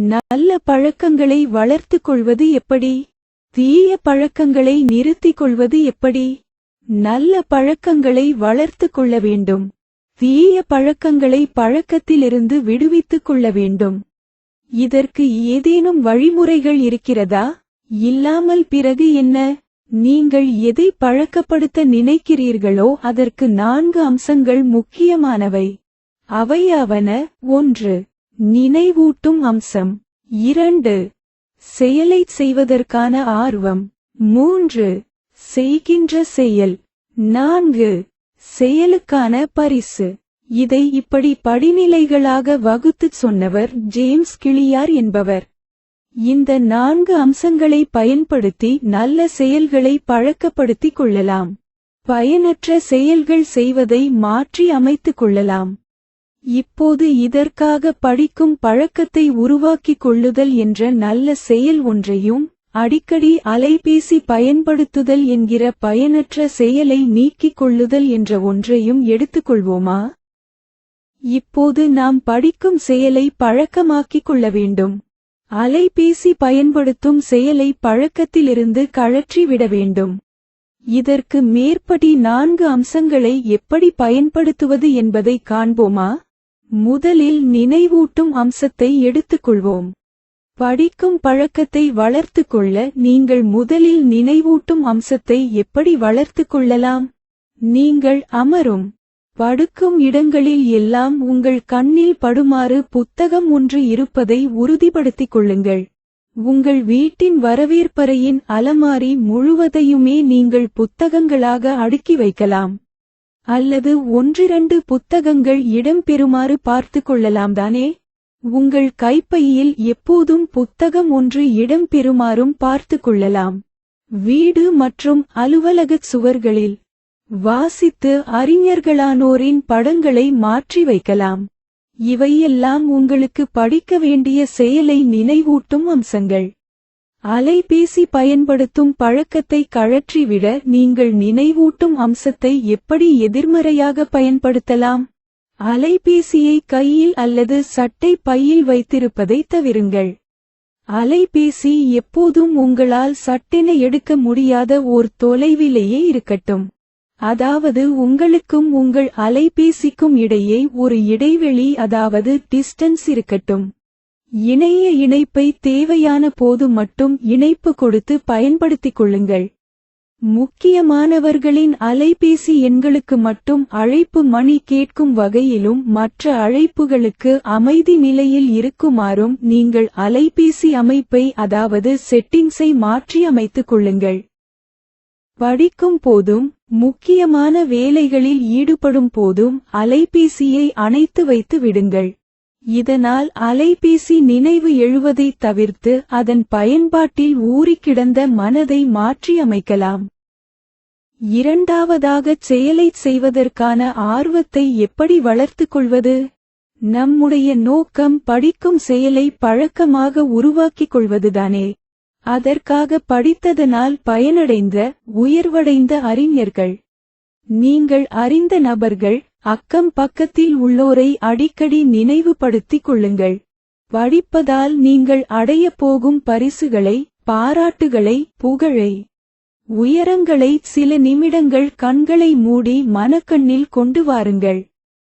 நல்ல பழக்கங்களை வளர்த்துக் கொள்வது எப்படி? தீய பழக்கங்களை நிறுத்திக் கொள்வது எப்படி? நல்ல பழக்கங்களை வளர்த்துக் கொள்ள வேண்டும். தீய பழக்கங்களை பழக்கத்திலிருந்து விடுவித்துக் கொள்ள வேண்டும். இதற்கு ஏதேனும் வழிமுறைகள் இருக்கிறதா? இல்லாமல் பிறகு என்ன? நீங்கள் எதை பழக்கப்படுத்த நினைக்கிறீர்களோ அதற்கு நான்கு அம்சங்கள் முக்கியமானவை. அவையாவன. ஒன்று நினைவூட்டும் அம்சம். இரண்டு செயலைச் செய்வதற்கான ஆர்வம். மூன்று செய்கின்ற செயல். நான்கு செயலுக்கான பரிசு. இதை இப்படி படிநிலைகளாக வகுத்துச் சொன்னவர் ஜேம்ஸ் கிளியார் என்பவர். இந்த நான்கு அம்சங்களை பயன்படுத்தி நல்ல செயல்களை பழக்கப்படுத்திக் கொள்ளலாம். பயனற்ற செயல்கள் செய்வதை மாற்றி அமைத்துக் கொள்ளலாம். இப்போது இதற்காக படிக்கும் பழக்கத்தை உருவாக்கிக் கொள்ளுதல் என்ற நல்ல செயல் ஒன்றையும் அடிக்கடி அலைபேசி பயன்படுத்துதல் என்கிற பயனற்ற செயலை நீக்கிக் கொள்ளுதல் என்ற ஒன்றையும் எடுத்துக்கொள்வோமா? இப்போது நாம் படிக்கும் செயலை பழக்கமாக்கிக் கொள்ள வேண்டும். அலைபேசி பயன்படுத்தும் செயலை பழக்கத்திலிருந்து கழற்றி விட வேண்டும். இதற்கு மேற்படி நான்கு அம்சங்களை எப்படி பயன்படுத்துவது என்பதை காண்போமா? முதலில் நினைவூட்டும் அம்சத்தை எடுத்துக்கொள்வோம். படிக்கும் பழக்கத்தை வளர்த்துக் கொள்ள நீங்கள் முதலில் நினைவூட்டும் அம்சத்தை எப்படி வளர்த்துக் கொள்ளலாம் நீங்கள் அமரும். படுக்கும் இடங்களில் எல்லாம் உங்கள் கண்ணில் படுமாறு புத்தகம் ஒன்று இருப்பதை உறுதிப்படுத்திக் கொள்ளுங்கள். உங்கள் வீட்டின் வரவேற்பறையின் அலமாரி முழுவதையுமே நீங்கள் புத்தகங்களாக அடுக்கி வைக்கலாம். அல்லது ஒன்றிரண்டு புத்தகங்கள் இடம்பெறுமாறு பார்த்து கொள்ளலாம்தானே உங்கள் கைப்பையில் எப்போதும் புத்தகம் ஒன்று இடம்பெறுமாறும் பார்த்து கொள்ளலாம். வீடு மற்றும் அலுவலகச் சுவர்களில் வாசித்து அறிஞர்களானோரின் படங்களை மாற்றி வைக்கலாம். இவையெல்லாம் உங்களுக்கு படிக்க வேண்டிய செயலை நினைவூட்டும் அம்சங்கள். அலைபேசி பயன்படுத்தும் பழக்கத்தை கழற்றிவிட நீங்கள் நினைவூட்டும் அம்சத்தை எப்படி எதிர்மறையாக பயன்படுத்தலாம்? அலைபேசியை கையில் அல்லது சட்டை பையில் வைத்திருப்பதை தவிருங்கள். அலைபேசி எப்போதும் உங்களால் சட்டென எடுக்க முடியாத ஓர் தொலைவிலேயே இருக்கட்டும். அதாவது உங்களுக்கும் உங்கள் அலைபேசிக்கும் இடையே ஒரு இடைவெளி அதாவது டிஸ்டன்ஸ் இருக்கட்டும். இணைய இணைப்பை தேவையான போது மட்டும் இணைப்பு கொடுத்து பயன்படுத்திக் கொள்ளுங்கள். முக்கியமானவர்களின் அலைபேசி எண்களுக்கு மட்டும் அழைப்பு மணி கேட்கும் வகையிலும் மற்ற அழைப்புகளுக்கு அமைதி நிலையில் இருக்குமாறும் நீங்கள் அலைபேசி அமைப்பை அதாவது செட்டிங்ஸை மாற்றியமைத்துக் கொள்ளுங்கள். படிக்கும் போதும் முக்கியமான வேலைகளில் ஈடுபடும் போதும் அலைபேசியை அணைத்து வைத்து விடுங்கள். இதனால் அலைபேசி நினைவு எழுவதைத் தவிர்த்து அதன் பயன்பாட்டில் ஊறிக்கிடந்த மனதை மாற்றியமைக்கலாம். இரண்டாவதாகச் செயலைச் செய்வதற்கான ஆர்வத்தை எப்படி வளர்த்துக் கொள்வது? நம்முடைய நோக்கம் படிக்கும் செயலை பழக்கமாக உருவாக்கிக் கொள்வதுதானே. அதற்காக படித்ததனால் பயனடைந்த உயர்வடைந்த அறிஞர்கள். நீங்கள் அறிந்த நபர்கள் அக்கம் பக்கத்தில் உள்ளோரை அடிக்கடி நினைவுபடுத்திக் கொள்ளுங்கள். படிப்பதால் நீங்கள் அடையப் போகும் பரிசுகளை பாராட்டுகளை புகழை உயரங்களை சில நிமிடங்கள் கண்களை மூடி மனக்கண்ணில் கொண்டு வாருங்கள்.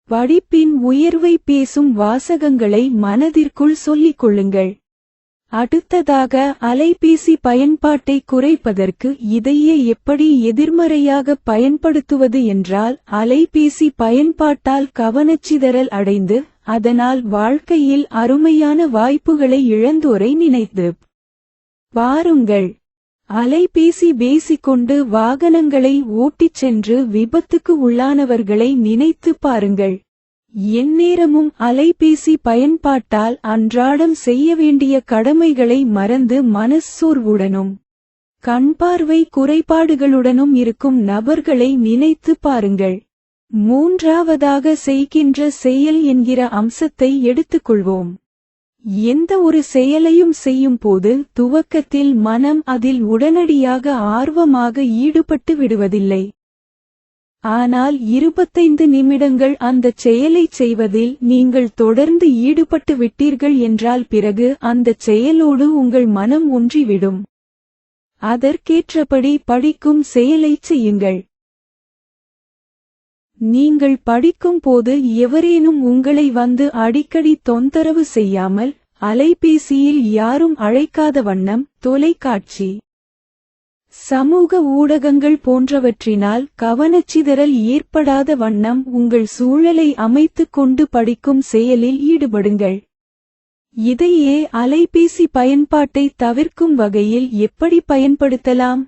படிப்பின் உயர்வை பேசும் வாசகங்களை மனதிற்குள் சொல்லிக் கொள்ளுங்கள். அடுத்ததாக அலைபேசி பயன்பாட்டை குறைப்பதற்கு இதையே எப்படி எதிர்மறையாக பயன்படுத்துவது என்றால் அலைபேசி பயன்பாட்டால் கவனச்சிதறல் அடைந்து அதனால் வாழ்க்கையில் அருமையான வாய்ப்புகளை இழந்தோரை நினைத்து. பாருங்கள் அலைபேசி பேசிக்கொண்டு வாகனங்களை ஓட்டிச் சென்று விபத்துக்கு உள்ளானவர்களை நினைத்து பாருங்கள். எந்நேரமும் அலைபேசி பயன்பாட்டால் அன்றாடம் செய்ய வேண்டிய கடமைகளை மறந்து மனச்சோர்வுடனும் கண்பார்வை குறைபாடுகளுடனும் இருக்கும் நபர்களை நினைத்து பாருங்கள். மூன்றாவதாக செய்கின்ற செயல் என்கிற அம்சத்தை எடுத்துக்கொள்வோம். எந்த ஒரு செயலையும் செய்யும் போது துவக்கத்தில் மனம் அதில் உடனடியாக ஆர்வமாக ஈடுபட்டு விடுவதில்லை. ஆனால் இருபத்தைந்து நிமிடங்கள் அந்தச் செயலைச் செய்வதில் நீங்கள் தொடர்ந்து ஈடுபட்டு விட்டீர்கள் என்றால் பிறகு அந்தச் செயலோடு உங்கள் மனம் ஒன்றிவிடும். அதற்கேற்றபடி படிக்கும் செயலைச் செய்யுங்கள். நீங்கள் படிக்கும் போது எவரேனும் உங்களை வந்து அடிக்கடி தொந்தரவு செய்யாமல் அலைபேசியில் யாரும் அழைக்காத வண்ணம் தொலைக்காட்சி. சமூக ஊடகங்கள் போன்றவற்றினால் கவனச்சிதறல் ஏற்படாத வண்ணம் உங்கள் சூழலை அமைத்துக் கொண்டு படிக்கும் செயலில் ஈடுபடுங்கள். இதையே அலைபேசி பயன்பாட்டை தவிர்க்கும் வகையில் எப்படி பயன்படுத்தலாம்?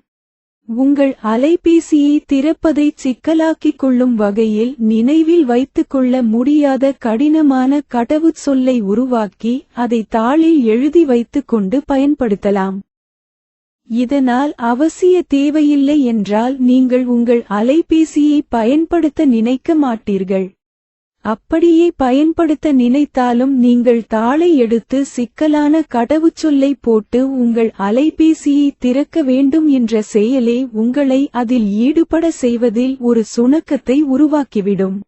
உங்கள் அலைபேசியை திறப்பதை சிக்கலாக்கிக் கொள்ளும் வகையில் நினைவில் வைத்துக்கொள்ள முடியாத கடினமான கடவுச் சொல்லை உருவாக்கி அதை தாளில் எழுதி வைத்துக்கொண்டு பயன்படுத்தலாம். இதனால் அவசிய தேவையில்லை என்றால் நீங்கள் உங்கள் அலைபேசியை பயன்படுத்த நினைக்க மாட்டீர்கள். அப்படியே பயன்படுத்த நினைத்தாலும் நீங்கள் தாளை எடுத்து சிக்கலான கடவுச்சொல்லை போட்டு உங்கள் அலைபேசியை திறக்க வேண்டும் என்ற செயலே உங்களை அதில் ஈடுபட செய்வதில் ஒரு சுணக்கத்தை உருவாக்கிவிடும்.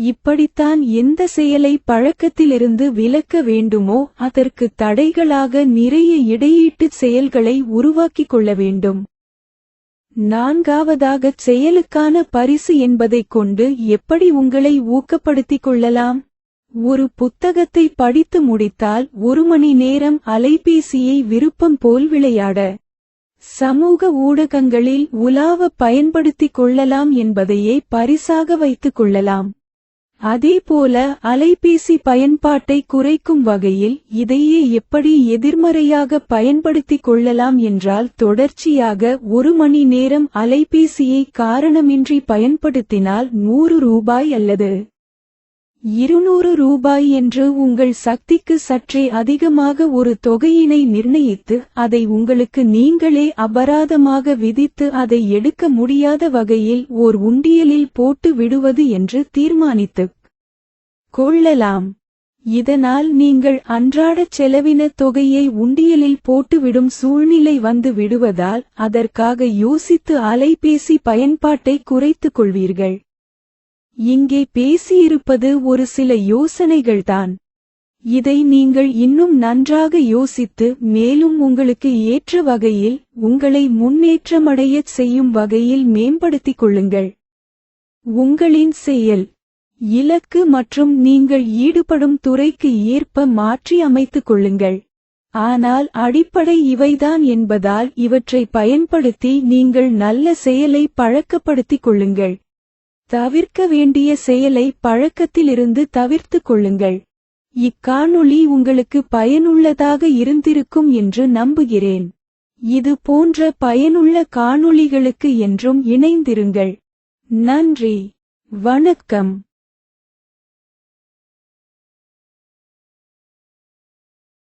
இப்படித்தான் எந்த செயலை பழக்கத்திலிருந்து விலக்க வேண்டுமோ அதற்கு தடைகளாக நிறைய இடையீட்டுச் செயல்களை உருவாக்கிக் கொள்ள வேண்டும். நான்காவதாகச் செயலுக்கான பரிசு என்பதைக் கொண்டு எப்படி உங்களை ஊக்கப்படுத்திக் கொள்ளலாம்? ஒரு புத்தகத்தை படித்து முடித்தால் ஒரு மணி நேரம் அலைபேசியை விருப்பம் போல் விளையாட. சமூக ஊடகங்களில் உலாவ பயன்படுத்திக் கொள்ளலாம் என்பதையே பரிசாக வைத்துக் கொள்ளலாம். அதேபோல அலைபேசி பயன்பாட்டை குறைக்கும் வகையில் இதையே எப்படி எதிர்மறையாக பயன்படுத்திக் கொள்ளலாம் என்றால் தொடர்ச்சியாக ஒரு மணி நேரம் அலைபேசியை காரணமின்றி பயன்படுத்தினால் நூறு ரூபாய் அல்லது இருநூறு ரூபாய் என்று உங்கள் சக்திக்கு சற்றே அதிகமாக ஒரு தொகையினை நிர்ணயித்து அதை உங்களுக்கு நீங்களே அபராதமாக விதித்து அதை எடுக்க முடியாத வகையில் ஓர் உண்டியலில் போட்டு விடுவது என்று தீர்மானித்துக் கொள்ளலாம். இதனால் நீங்கள் அன்றாடச் செலவின தொகையை உண்டியலில் போட்டுவிடும் சூழ்நிலை வந்து விடுவதால் அதற்காக யோசித்து அலைபேசி பயன்பாட்டை குறைத்துக் கொள்வீர்கள். இங்கே பேசியிருப்பது ஒரு சில யோசனைகள்தான். இதை நீங்கள் இன்னும் நன்றாக யோசித்து மேலும் உங்களுக்கு ஏற்ற வகையில் உங்களை முன்னேற்றமடையச் செய்யும் வகையில் மேம்படுத்திக் கொள்ளுங்கள். உங்களின் செயல். இலக்கு மற்றும் நீங்கள் ஈடுபடும் துறைக்கு ஏற்ப மாற்றி அமைத்துக் கொள்ளுங்கள். ஆனால் அடிப்படை இவைதான் என்பதால் இவற்றை பயன்படுத்தி நீங்கள் நல்ல செயலை பழக்கப்படுத்திக் கொள்ளுங்கள். தவிர்க்க வேண்டிய செயலை பழக்கத்திலிருந்து தவிர்த்து கொள்ளுங்கள். இக்காணொளி உங்களுக்கு பயனுள்ளதாக இருந்திருக்கும் என்று நம்புகிறேன். இது போன்ற பயனுள்ள காணொளிகளுக்கு என்றும் இணைந்திருங்கள். நன்றி. வணக்கம்.